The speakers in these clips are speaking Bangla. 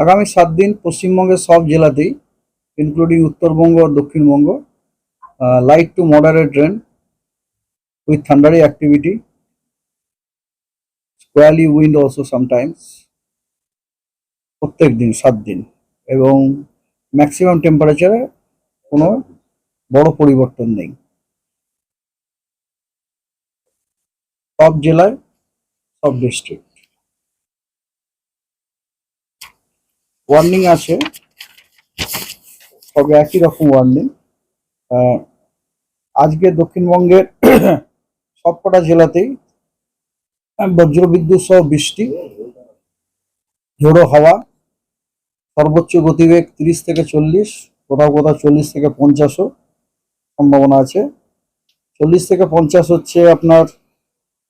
আগামী সাত দিন পশ্চিমবঙ্গের সব জেলাতেই including Uttarbanga Dakshinbanga light to moderate rain with thundery activity squally wind also sometimes প্রত্যেক দিন সাত দিন এবং ম্যাক্সিমাম টেম্পারেচারে কোনো বড় পরিবর্তন নেই। সব জেলায়, সব ডিস্ট্রিক্ট ওয়ার্নিং আছে। তবে একই রকম ওয়ার্নিং আজকে দক্ষিণবঙ্গের সবকটা জেলাতেই বজ্রবিদ্যুৎ সহ বৃষ্টি ঝোড়ো হাওয়া, সর্বোচ্চ গতিবেগ তিরিশ থেকে চল্লিশ, কোথাও কোথাও চল্লিশ থেকে পঞ্চাশও সম্ভাবনা আছে। চল্লিশ থেকে পঞ্চাশ হচ্ছে আপনার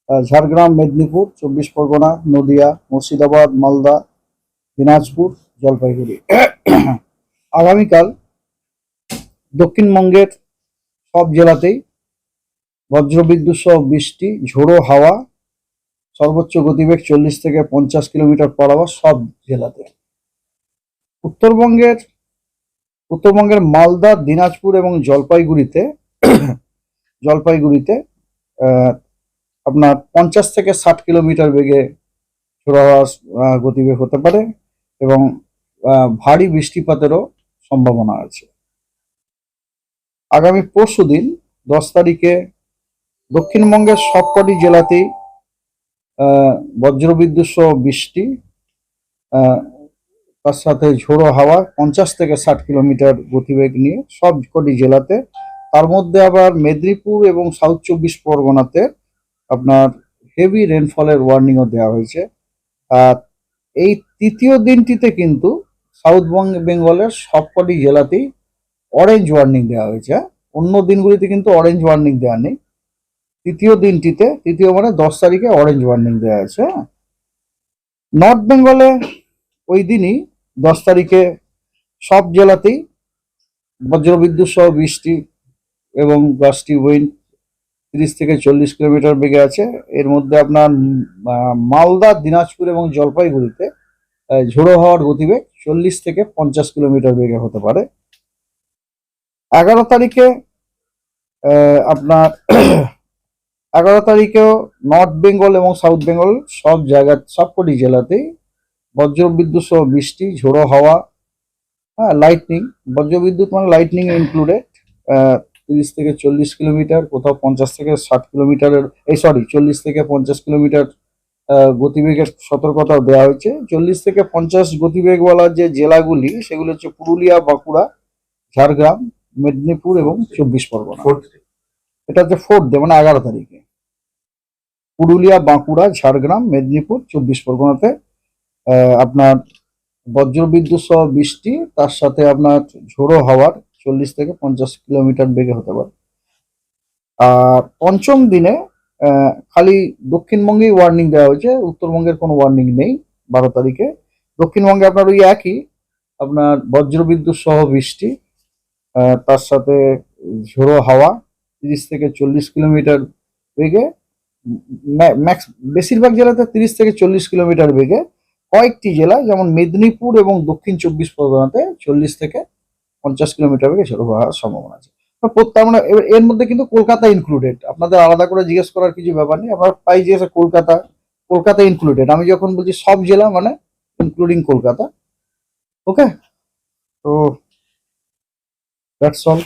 ঝাড়গ্রাম, মেদিনীপুর, চব্বিশ পরগনা, নদিয়া, মুর্শিদাবাদ, মালদা, দিনাজপুর জলপাইগুড়ি। আগামীকাল দক্ষিণবঙ্গের সব জেলাতেই বজ্রবিদ্যুৎ সহ বৃষ্টি ঝোড়ো হাওয়া সর্বোচ্চ গতিবেগ চল্লিশ থেকে পঞ্চাশ কিলোমিটার পর আওয়ার সব জেলাতে। উত্তরবঙ্গের উত্তরবঙ্গের মালদা দিনাজপুর এবং জলপাইগুড়িতে জলপাইগুড়িতে আপনার পঞ্চাশ থেকে ষাট কিলোমিটার বেগে ঝোড়ো হাওয়ার আহ, গতিবেগ হতে পারে এবং ভারী বৃষ্টিপাতেরও সম্ভাবনা আছে। আগামী পরশু দিন, দশ তারিখে দক্ষিণবঙ্গের সবকটি জেলাতেই বজ্রবিদ্যুৎ সহ বৃষ্টি তার সাথে ঝোড়ো হাওয়া, পঞ্চাশ থেকে ষাট কিলোমিটার গতিবেগ নিয়ে সব কটি জেলাতে। তার মধ্যে আবার মেদিনীপুর এবং সাউথ চব্বিশ পরগনাতে আপনার হেভি রেনফলের ওয়ার্নিংও দেওয়া হয়েছে। আর এই তৃতীয় দিনটিতে কিন্তু সাউথ বেঙ্গলের সবকটি জেলাতেই অরেঞ্জ ওয়ার্নিং দেওয়া হয়েছে হ্যাঁ? অন্য দিনগুলিতে কিন্তু অরেঞ্জ ওয়ার্নিং দেওয়া নেই তৃতীয় দিনটিতে, তৃতীয় মানে দশ তারিখে অরেঞ্জ ওয়ার্নিং দেওয়া আছে? নর্থ বেঙ্গলে ওই দিনই দশ তারিখে সব জেলাতেই বজ্রবিদ্যুৎ সহ বৃষ্টি এবং গাছটি উইন্ড তিরিশ থেকে চল্লিশ কিলোমিটার বেগে আছে এর মধ্যে আপনার মালদা, দিনাজপুর এবং জলপাইগুড়িতে ঝোড়ো হওয়ার গতিবেগ চল্লিশ থেকে পঞ্চাশ কিলোমিটার বেগে হতে পারে। এগারো তারিখে আপনার এগারো তারিখেও নর্থ বেঙ্গল এবং সাউথ বেঙ্গল সব জায়গা সবকটি জেলাতেই বজ্রবিদ্যুৎ সহ বৃষ্টি, ঝোড়ো হাওয়া হ্যাঁ লাইটনিং বজ্রবিদ্যুৎ মানে লাইটনিং ইনক্লুডেড তিরিশ থেকে চল্লিশ কিলোমিটার, কোথাও পঞ্চাশ থেকে ষাট কিলোমিটারের, এই সরি চল্লিশ থেকে পঞ্চাশ কিলোমিটার গতিবেগের সতর্কতাও দেওয়া হয়েছে। চল্লিশ থেকে পঞ্চাশ গতিবেগ গতিবেগওয়ালা যে জেলাগুলি সেগুলো হচ্ছে পুরুলিয়া বাঁকুড়া ঝাড়গ্রাম মেদিনীপুর এবং চব্বিশ পরগনা। এটা হচ্ছে ফোর্থ ডে মানে এগারো তারিখে। পুরুলিয়া বাঁকুড়া ঝাড়গ্রাম মেদিনীপুর চব্বিশ পরগনাতে আহ, আপনার বজ্রবিদ্যুৎ সহ বৃষ্টি তার সাথে আপনার ঝোড়ো হাওয়ার চল্লিশ থেকে পঞ্চাশ কিলোমিটার বেগে হতে পারে। আর পঞ্চম দিনে খালি দক্ষিণবঙ্গেই ওয়ার্নিং দেওয়া হয়েছে, উত্তরবঙ্গের কোনো ওয়ার্নিং নেই বারো তারিখে। দক্ষিণবঙ্গে আপনার ওই একই, আপনার বজ্রবিদ্যুৎ সহ বৃষ্টি তার সাথে ঝোড়ো হাওয়া, তিরিশ থেকে চল্লিশ কিলোমিটার বেগে ম্যাক্স বেশিরভাগ জেলাতে তিরিশ থেকে চল্লিশ কিলোমিটার বেগে। কয়েকটি জেলা, যেমন মেদিনীপুর এবং দক্ষিণ চব্বিশ পরগনাতে চল্লিশ থেকে পঞ্চাশ কিলোমিটার বেগে ঝোড়ো হওয়ার সম্ভাবনা আছে। তার মানে এবার এর মধ্যে কিন্তু কলকাতা ইনক্লুডেড আপনাদের আলাদা করে জিজ্ঞেস করার কিছু ব্যাপার নেই। আমরা পাই যে কলকাতা কলকাতা ইনক্লুডেড আমি যখন বলছি সব জেলা মানে ইনক্লুডিং কলকাতা। ওকে তো দ্যাটস অল